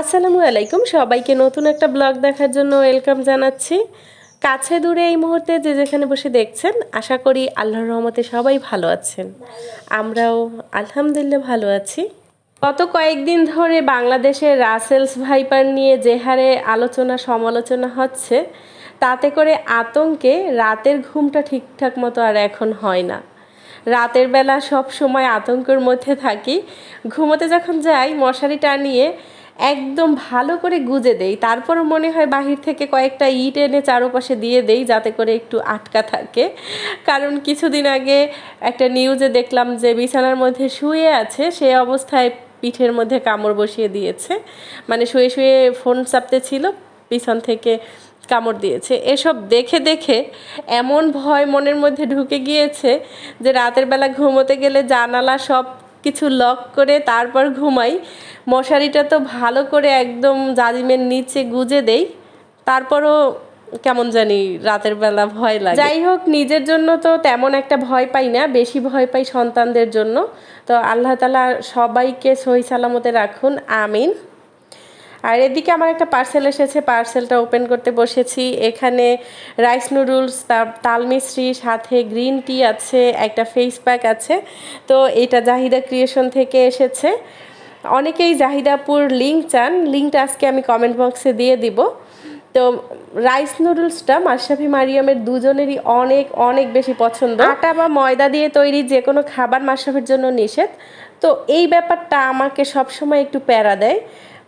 আসসালামু আলাইকুম। সবাইকে নতুন একটা ব্লগ দেখার জন্য ওয়েলকাম জানাচ্ছি। কাছে দূরে এই মুহূর্তে যে যেখানে বসে দেখছেন, আশা করি আল্লাহর রহমতে সবাই ভালো আছেন। আমরাও আলহামদুলিল্লাহ ভালো আছি। গত কয়েকদিন ধরে বাংলাদেশের রাসেলস ভাইপার নিয়ে যে হারে আলোচনা, সমালোচনা হচ্ছে, তাতে করে আতঙ্কে রাতের ঘুমটা ঠিকঠাক মতো আর এখন হয় না। রাতের বেলা সব সময় আতঙ্কের মধ্যে থাকি। ঘুমোতে যখন যাই মশারি টানিয়ে একদম ভালো করে গুজে দেই। তারপর মনে হয় বাহির থেকে কয়েকটা ইট এনে চারপাশে দিয়ে দেই যাতে করে একটু আটকা থাকে। কারণ কিছুদিন আগে একটা নিউজে দেখলাম যে বিছানার মধ্যে শুয়ে আছে, সে অবস্থায় পিঠের মধ্যে কামড় বসিয়ে দিয়েছে। মানে শুয়ে শুয়ে ফোন চাপতে ছিল, পিছন থেকে কামড় দিয়েছে। এসব দেখে দেখে এমন ভয় মনের মধ্যে ঢুকে গিয়েছে যে রাতের বেলা ঘুমোতে গেলে জানালা সব কিছু লক করে তারপর ঘুমাই। মশারিটা তো ভালো করে একদম জাজিমের নিচে গুজে দেই। তারপরও কেমন জানি রাতের বেলা ভয় লাগে। যাই হোক, নিজের জন্য তো তেমন একটা ভয় পাই না, বেশি ভয় পাই সন্তানদের জন্য। তো আল্লাহ তালা সবাইকে সহি সালামতে রাখুন, আমিন। আর এদিকে আমার একটা পার্সেল এসেছে পার্সেলটা ওপেন করতে বসেছি। এখানে রাইস নুডলস তার তাল মিশ্রি, সাথে গ্রিন টি আছে, একটা ফেস প্যাক আছে। তো এটা জাহিদা ক্রিয়েশন থেকে এসেছে। অনেকেই জাহিদাপুর লিঙ্ক চান লিঙ্কটা আজকে আমি কমেন্ট বক্সে দিয়ে দিব। তো রাইস নুডলসটা মাশরাফি মারিয়ামের দুজনেরই অনেক অনেক বেশি পছন্দ। আটা বা ময়দা দিয়ে তৈরি যে কোনো খাবার মাশরাফির জন্য নিষেধ। তো এই ব্যাপারটা আমাকে সবসময় একটু প্যারা দেয়।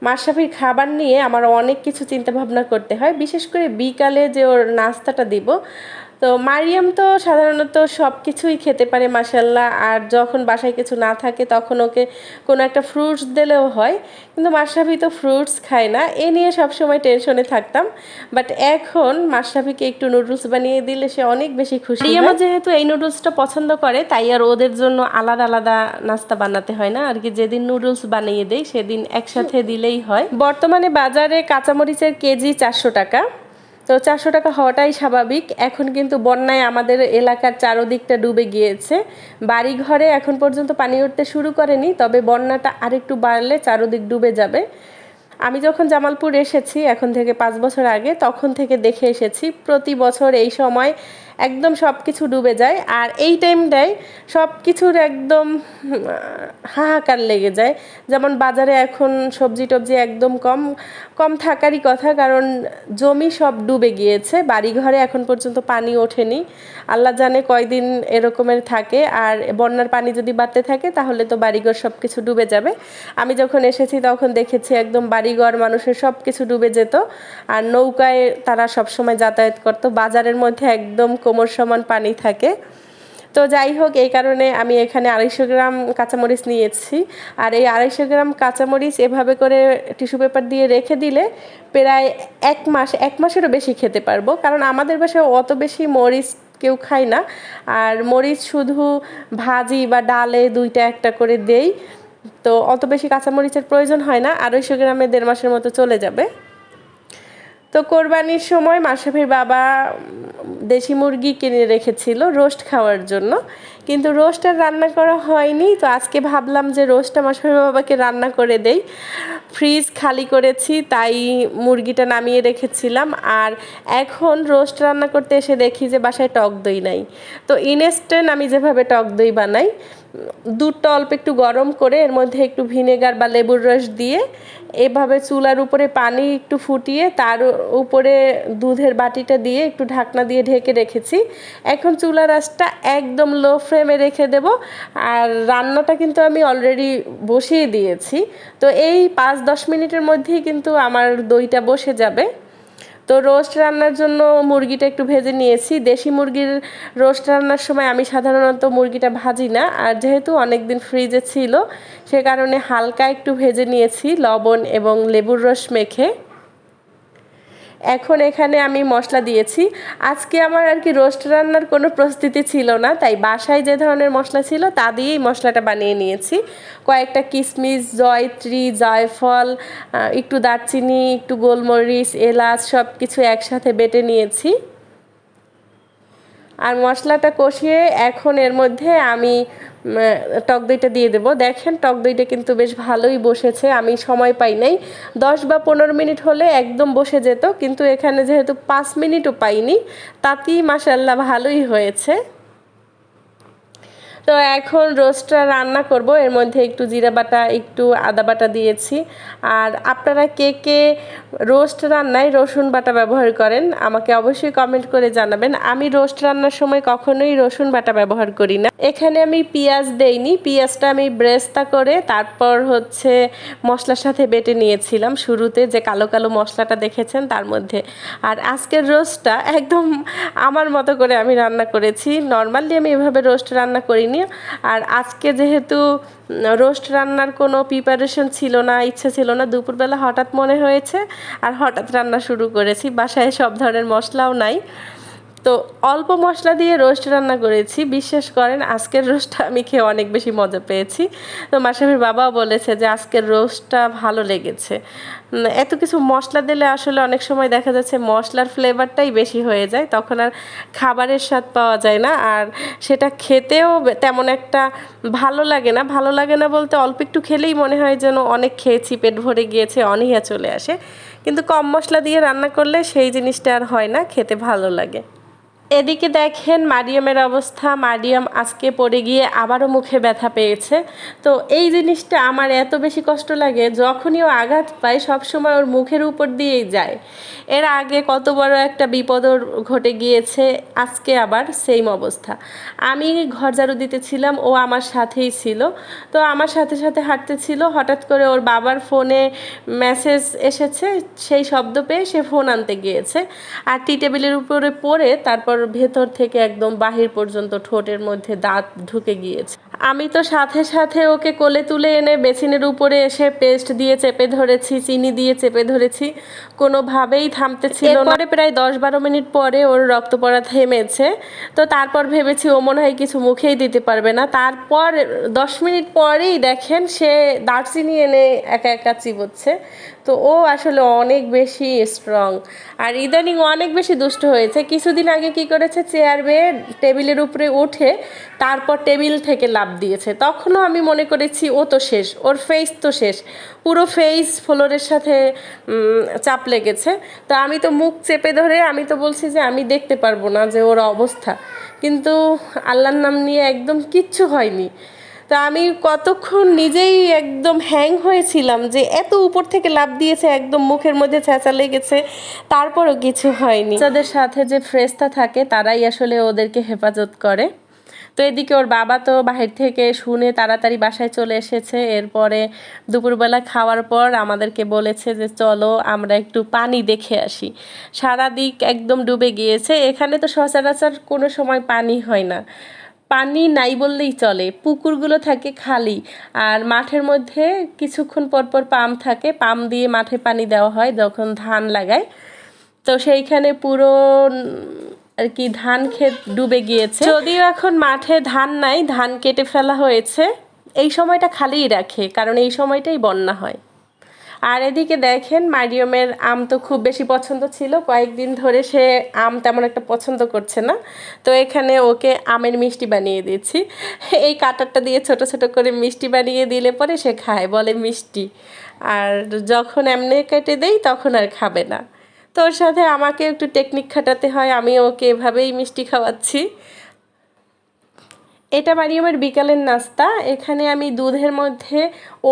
মাশরাফির খাবার নিয়ে আমার অনেক কিছু চিন্তাভাবনা করতে হয়। বিশেষ করে বিকালে যে ওর নাস্তাটা দিব তো মারিয়াম তো সাধারণত সব কিছুই খেতে পারে মাসাল্লাহ আর যখন বাসায় কিছু না থাকে তখন ওকে কোনো একটা ফ্রুটস দিলেও হয়। কিন্তু মাশরাফি তো ফ্রুটস খায় না। এ নিয়ে সবসময় টেনশনে থাকতাম। বাট এখন মাশরাফিকে একটু নুডলস বানিয়ে দিলে সে অনেক বেশি খুশি মারিয়ামা যেহেতু এই নুডলসটা পছন্দ করে তাই আর ওদের জন্য আলাদা আলাদা নাস্তা বানাতে হয় না। আর কি যেদিন নুডলস বানিয়ে দেয় সেদিন একসাথে দিলেই হয়। বর্তমানে বাজারে কাঁচামরিচের কেজি চারশো টাকা। তো চারশো টাকা হওয়াটাই স্বাভাবিক। এখন কিন্তু বন্যায় আমাদের এলাকার চারোদিকটা ডুবে গিয়েছে। বাড়ি ঘরে এখন পর্যন্ত পানি উঠতে শুরু করেনি, তবে বন্যাটা আরেকটু বাড়লে চারোদিক ডুবে যাবে। আমি যখন জামালপুর এসেছি, এখন থেকে পাঁচ বছর আগে, তখন থেকে দেখে এসেছি, প্রতি বছর এই সময় একদম সব কিছু ডুবে যায়। আর এই টাইমটায় সব কিছুর একদম হাহাকার লেগে যায়। যেমন বাজারে এখন সবজি টবজি একদম কম কম থাকারই কথা, কারণ জমি সব ডুবে গিয়েছে। বাড়িঘরে এখন পর্যন্ত পানি ওঠেনি। আল্লাহ জানে কয়দিন এরকমের থাকে। আর বন্যার পানি যদি বাড়তে থাকে, তাহলে তো বাড়িঘর সব কিছু ডুবে যাবে। আমি যখন এসেছি, তখন দেখেছি একদম বাড়িঘর মানুষের সব কিছু ডুবে যেত। আর নৌকায় তারা সব সময় যাতায়াত করতো। বাজারের মধ্যে একদম কোমর সমান পানি থাকে। তো যাই হোক, এই কারণে আমি এখানে আড়াইশো গ্রাম কাঁচামরিচ নিয়েছি। আর এই আড়াইশো গ্রাম কাঁচামরিচ এভাবে করে টিস্যু পেপার দিয়ে রেখে দিলে প্রায় এক মাস, এক মাসেরও বেশি খেতে পারব। কারণ আমাদের বাসায় অত বেশি মরিচ কেউ খায় না। আর মরিচ শুধু ভাজি বা ডালে দুইটা একটা করে দেই। তো অত বেশি কাঁচামরিচের প্রয়োজন হয় না। আড়াইশো গ্রামে দেড় মাসের মতো চলে যাবে। তো কোরবানির সময় মাসাফির বাবা দেশি মুরগি কিনে রেখেছিল রোস্ট খাওয়ার জন্য। কিন্তু রোস্ট আর রান্না করা হয়নি, তো আজকে ভাবলাম যে রোস্টটা মাসাফির বাবাকে রান্না করে দেই। ফ্রিজ খালি করেছি, তাই মুরগিটা নামিয়ে রেখেছিলাম। আর এখন রোস্ট রান্না করতে এসে দেখি যে বাসায় টক দই নাই। তো ইনস্ট্যান্ট আমি যেভাবে টক দই বানাই দুধটা অল্প একটু গরম করে এর মধ্যে একটু ভিনেগার বা লেবুর রস দিয়ে এভাবে চুলার উপরে পানি একটু ফুটিয়ে তার উপরে দুধের বাটিটা দিয়ে একটু ঢাকনা দিয়ে ঢেকে রেখেছি। এখন চুলার আঁচটা একদম লো ফ্লেমে রেখে দেব আর রান্নাটা কিন্তু আমি অলরেডি বসিয়ে দিয়েছি। তো এই পাঁচ দশ মিনিটের মধ্যেই কিন্তু আমার দইটা বসে যাবে। তো রোস্ট রান্নার জন্য মুরগিটা একটু ভেজে নিয়েছি। দেশি মুরগির রোস্ট রান্নার সময় আমি সাধারণত মুরগিটা ভাজি না। আর যেহেতু অনেক দিন ফ্রিজে ছিল, সে কারণে হালকা একটু ভেজে নিয়েছি, লবণ এবং লেবুর রস মেখে। এখন এখানে আমি মশলা দিয়েছি। আজকে আমার আর কি রোস্ট রান্নার কোনো প্রস্তুতি ছিল না, তাই বাসায় যে ধরনের মশলা ছিল তা দিয়েই মশলাটা বানিয়ে নিয়েছি। কয়েকটা কিশমিশ জয়ত্রী, জয়ফল একটু দারচিনি, একটু গোলমরিচ, এলাচ সব কিছু একসাথে বেটে নিয়েছি। আর মশলাটা কষিয়ে এখন এর মধ্যে আমি টক দইটা দিয়ে দেব। দেখেন, টক দইটা কিন্তু বেশ ভালোই বসেছে। আমি সময় পাই নাই। দশ বা পনেরো মিনিট হলে একদম বসে যেত। কিন্তু এখানে যেহেতু পাঁচ মিনিটও পাইনি, তাতেই মাসাল্লাহ ভালোই হয়েছে। তো এখন রোস্টটা রান্না করব। এর মধ্যে একটু জিরা বাটা, একটু আদা বাটা দিয়েছি। আর আপনারা কে কে রোস্ট রান্নায় রসুন বাটা ব্যবহার করেন, আমাকে অবশ্যই কমেন্ট করে জানাবেন। আমি রোস্ট রান্নার সময় কখনোই রসুন বাটা ব্যবহার করি না। এখানে আমি পেঁয়াজ দেইনি। পেঁয়াজটা আমি ব্রেস্তা করে তারপর হচ্ছে মশলার সাথে বেটে নিয়েছিলাম শুরুতে, যে কালো কালো মশলাটা দেখেছেন তার মধ্যে। আর আজকের রোস্টটা একদম আমার মতো করে আমি রান্না করেছি। নর্মালি আমি এভাবে রোস্ট রান্না করিনি। আর আজকে যেহেতু রোস্ট রান্নার কোনো প্রিপারেশন ছিল না, ইচ্ছে ছিল না, দুপুরবেলা হঠাৎ মনে হয়েছে, আর হঠাৎ রান্না শুরু করেছি, বাসায় সব ধরনের মশলাও নাই। তো অল্প মশলা দিয়ে রোস্ট রান্না করেছি। বিশ্বাস করেন, আজকের রোস্টটা আমি খেয়ে অনেক বেশি মজা পেয়েছি। তো মাসাফির বাবাও বলেছে যে আজকের রোস্টটা ভালো লেগেছে। এত কিছু মশলা দিলে আসলে অনেক সময় দেখা যাচ্ছে মশলার ফ্লেভারটাই বেশি হয়ে যায়, তখন আর খাবারের স্বাদ পাওয়া যায় না। আর সেটা খেতেও তেমন একটা ভালো লাগে না। ভালো লাগে না বলতে অল্প একটু খেলেই মনে হয় যেন অনেক খেয়েছি, পেট ভরে গিয়েছে, অনীহা চলে আসে। কিন্তু কম মশলা দিয়ে রান্না করলে সেই জিনিসটা আর হয় না, খেতে ভালো লাগে। এদিকে দেখেন মারিয়ামের অবস্থা। মারিয়াম আজকে পড়ে গিয়ে আবারও মুখে ব্যথা পেয়েছে। তো এই জিনিসটা আমার এত বেশি কষ্ট লাগে, যখনই ও আঘাত পায়, সবসময় ওর মুখের উপর দিয়েই যায়। এর আগে কত বড় একটা বিপদ ঘটে গিয়েছে, আজকে আবার সেম অবস্থা। আমি ঘর ঝাড়ু দিতেছিলাম ও আমার সাথেই ছিল। তো আমার সাথে সাথে হাঁটতেছিল হঠাৎ করে ওর বাবার ফোনে মেসেজ এসেছে, সেই শব্দ পেয়ে সে ফোন আনতে গিয়েছে। আর টি টেবিলের উপরে পড়ে তারপর ভেতর থেকে একদম বাহির পর্যন্ত ঠোঁটের মধ্যে দাঁত ঢুকে গিয়েছে। আমি তো সাথে সাথে ওকে কোলে তুলে এনে বেসিনের উপরে এসে পেস্ট দিয়ে চেপে ধরেছি, চিনি দিয়ে চেপে ধরেছি। কোনোভাবেই থামতে ছিল না। পরে প্রায় দশ বারো মিনিট পরে ওর রক্ত পড়া থেমেছে। তো তারপর ভেবেছি ও মনে হয় কিছু মুখেই দিতে পারবে না। তারপর দশ মিনিট পরেই দেখেন সে দারচিনি এনে একা একা চিবোচ্ছে। তো ও আসলে অনেক বেশি স্ট্রং আর ইদানিং অনেক বেশি দুষ্ট হয়েছে। কিছুদিন আগে কি করেছে? চেয়ার বেয়ে টেবিলের উপরে উঠে তারপর টেবিল থেকে লাভ দিয়েছে। তখনও আমি মনে করেছি, ও তো শেষ, ওর ফেস তো শেষ। পুরো ফেস ফ্লোরের সাথে চাপ লেগেছে। তো আমি তো মুখ চেপে ধরে আমি তো বলছি যে, আমি দেখতে পারব না যে ওর অবস্থা। কিন্তু আল্লাহর নাম নিয়ে একদম কিচ্ছু হয়নি। তো আমি কতক্ষণ নিজেই একদম হ্যাং হয়েছিলাম যে এত উপর থেকে লাভ দিয়েছে, একদম মুখের মধ্যে চেঁচা লেগেছে, তারপরও কিছু হয়নি। যাদের সাথে যে ফ্রেস্তা থাকে, তারাই আসলে ওদেরকে হেফাজত করে। তো এদিকে ওর বাবা তো বাহির থেকে শুনে তাড়াতাড়ি বাসায় চলে এসেছে। এরপরে দুপুরবেলা খাওয়ার পর আমাদেরকে বলেছে যে, চলো আমরা একটু পানি দেখে আসি। সারা দিক একদম ডুবে গিয়েছে। এখানে তো সচরাচর কোনো সময় পানি হয় না। পানি নাই বললেই চলে, পুকুরগুলো থাকে খালি আর মাঠের মধ্যে কিছুক্ষণ পর পর পাম্প থাকে পাম্প দিয়ে মাঠে পানি দেওয়া হয় যখন ধান লাগায়। তো সেইখানে পুরো আর কি ধান ক্ষেত ডুবে গিয়েছে। যদিও এখন মাঠে ধান নাই, ধান কেটে ফেলা হয়েছে, এই সময়টা খালিই রাখে, কারণ এই সময়টাই বন্যা হয়। আর এদিকে দেখেন, মারিয়মের আম তো খুব বেশি পছন্দ ছিল। কয়েকদিন ধরে সে আম তেমন একটা পছন্দ করছে না। তো এখানে ওকে আমের মিষ্টি বানিয়ে দিয়েছি। এই কাটারটা দিয়ে ছোট ছোট করে মিষ্টি বানিয়ে দিলে পরে সে খায়, বলে মিষ্টি। আর যখন এমনি কেটে দেই, তখন আর খাবে না। তোর সাথে আমাকে একটু টেকনিক খাটাতে হয় আমি ওকে এভাবেই মিষ্টি খাওয়াচ্ছি। এটা মারিয়ামের বিকালের নাস্তা। এখানে আমি দুধের মধ্যে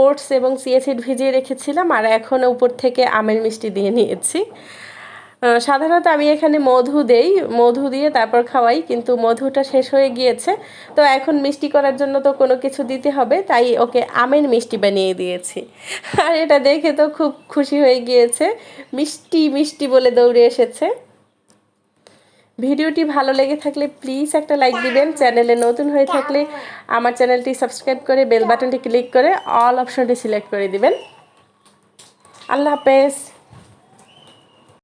ওটস এবং সিএসিড ভিজিয়ে রেখেছিলাম আর এখন উপর থেকে আমের মিষ্টি দিয়ে নিয়েছি। সাধারণত আমি এখানে মধু দেই, মধু দিয়ে তারপর খাওয়াই, কিন্তু মধুটা শেষ হয়ে গিয়েছে। তো এখন মিষ্টি করার জন্য তো কোনো কিছু দিতে হবে, তাই ওকে আমের মিষ্টি বানিয়ে দিয়েছি। আর এটা দেখে তো খুব খুশি হয়ে গিয়েছে। মিষ্টি মিষ্টি বলে দৌড়ে এসেছে। ভিডিওটি ভালো লেগে থাকলে প্লিজ একটা লাইক দিবেন। চ্যানেলে নতুন হয়ে থাকলে আমার চ্যানেলটি সাবস্ক্রাইব করে বেল বাটনটি ক্লিক করে অল অপশনটি সিলেক্ট করে দিবেন। আল্লাহ হাফেজ।